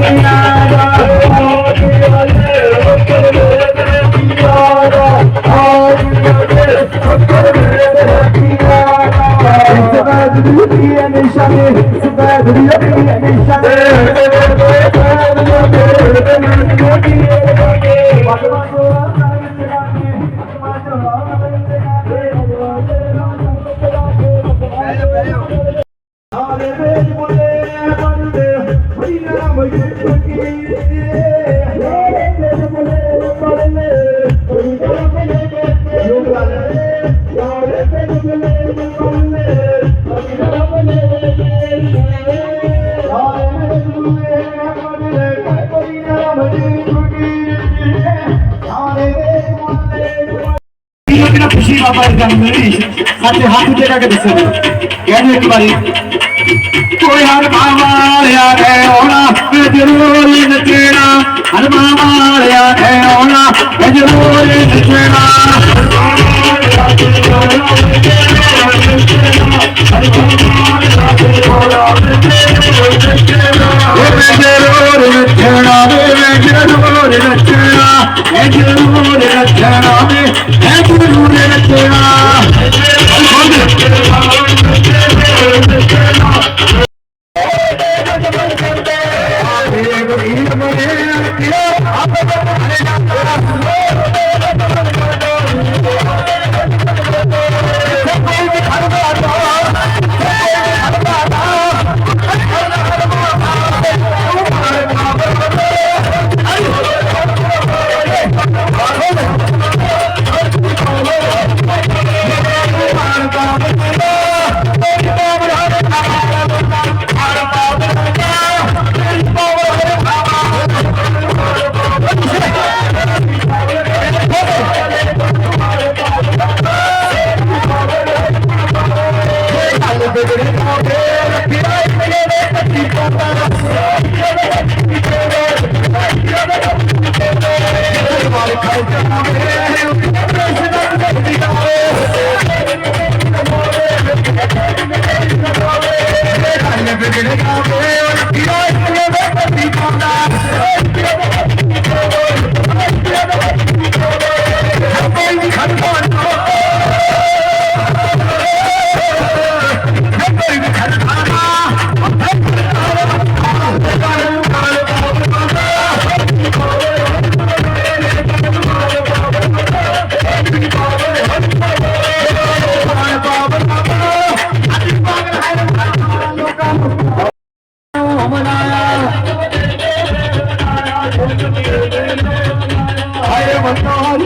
Yeah. ਦੀ ਨਿਸ਼ਾਨੇ ਸਬਦ ਦੀ ਨਿਸ਼ਾਨੇ। ਹਾਲੇ ਵੇਚ ਮੁੰਡੇ ਬੰਦੇ ਹੋਈਆਂ ਮਜੂਦ ਕੀ ਮਜੂਦ ਖੁਸ਼ੀ ਬਾਬਾ ਇਸ ਗੱਲ ਮੇਰੀ ਸਾਡੇ ਹੱਥ ਜਿਹੜਾ ਕੇ ਦੱਸੋ ਕਹਿੰਦੇ ਇੱਕ ਵਾਰੀ ਕੋਈ ਹਰਮਾ ਵਾਲਿਆ ਹੈ ਆਉਣਾ ਮੈਂ ਜ਼ਰੂਰ ਹੀ ਨਚਣਾ ਹਰਮਾ ਵਾਲਿਆ ਹੈ ਆਉਣਾ ਮੈਂ ਜ਼ਰੂਰ ਨਚਣਾ ਹਾਏ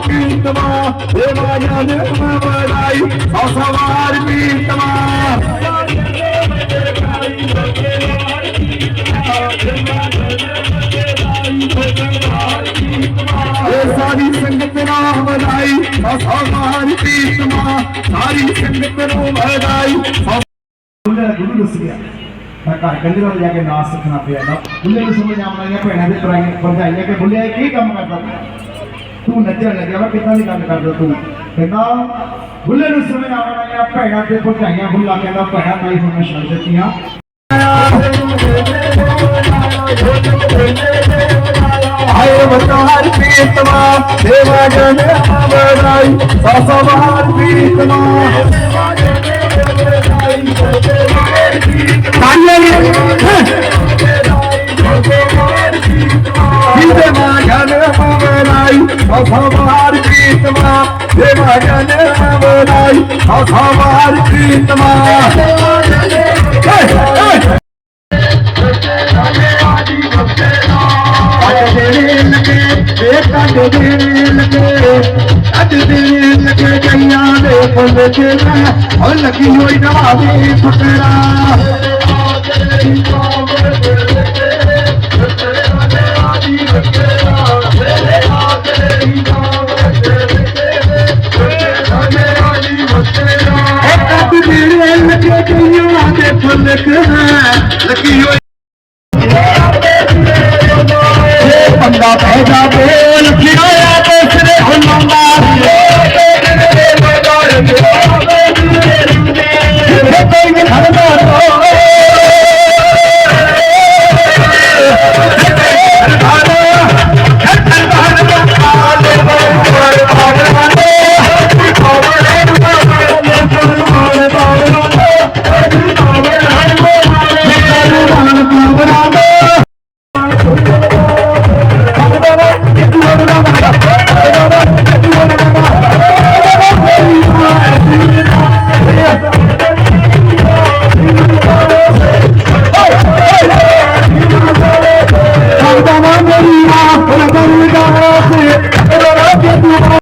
ਮਨੋਹਰ ਪੀਤਮਾ ਏ ਮਾਇਆ ਨੇ ਮਵਰਾਈ ਸਵਾਰ ਪੀਤਮਾ ਏ ਸਾਰੀ ਸੰਗਤ ਨਾਮ ਵਧਾਈ ਸਵਾਰ ਪੀਤਮਾ ਸਾਰੀ ਸੰਗਤ ਨੂੰ ਵਧਾਈ ਉਹਦਾ ਗੁਰੂ ਦੱਸ ਗਿਆ ਮੈਂ ਘਰ ਕੰਦੇ ਵੱਲ ਜਾ ਕੇ ਨਾਚ ਸਿੱਖਣਾ ਪਿਆ। ਨਾ ਬੁੱਲੇ ਨੂੰ ਸਮਝ ਆਉਣਾ ਹੈ ਭੈਣਾਂ ਦੇ ਪਰਾਈਆਂ ਭਰਜਾਈਆਂ ਕਿ ਬੁੱਲੇ ਕੀ ਕੰਮ ਕਰਦਾ ਤੂੰ? ਤੂੰ ਨੱਚਣ ਲੱਗਿਆ ਵਾ ਕਿੱਦਾਂ ਦੀ ਗੱਲ ਕਰਦਾ ਤੂੰ? ਕਹਿੰਦਾ ਬੁੱਲੇ ਨੂੰ ਸਮਝ ਆਉਣਾ ਹੈ ਭੈਣਾਂ ਤੇ ਭਰਜਾਈਆਂ ਬੁੱਲਾ ਕਹਿੰਦਾ ਭੈਣਾਂ ਤਾਈ ਹੁਣ ਮੈਂ ਛੱਡ ਦਿੱਤੀਆਂ। ਹਾਏ ਮਨੋਹਰ ਪੀਤਮਾ ਦੇਵਾ ਜਨ ਬੜਾਈ ਸਵਾਰ ਪੀਤਮਾ ਜਿਦੇ ਬੜਾਈ ਸਵਾਰ ਦੇਵਾ ਜਨ ਬੜਾਈ ਸਵਾਰ ਪੀਤਮਾ ਅੱਜ ਦੇ ਲਗੇ ਇਹ ਕੱਢ ਦੇ ਲਗੇ ਅੱਜ ਦੇ ਲਗੇ ਕਈਆਂ ਦੇ ਫੁੱਲ ਚੇਰਾ ਉਹ ਲੱਗੀ ਹੋਈ ਨਵਾਵੇ ਫੁੱਟੜਾ ਨਾਨਕ ਹੈ ਲੱਗੀ ਹੋਈ ਜੇ ਬੰਦਾ ਪੈਦਾ ਬੋਲ ਫਿਰੋ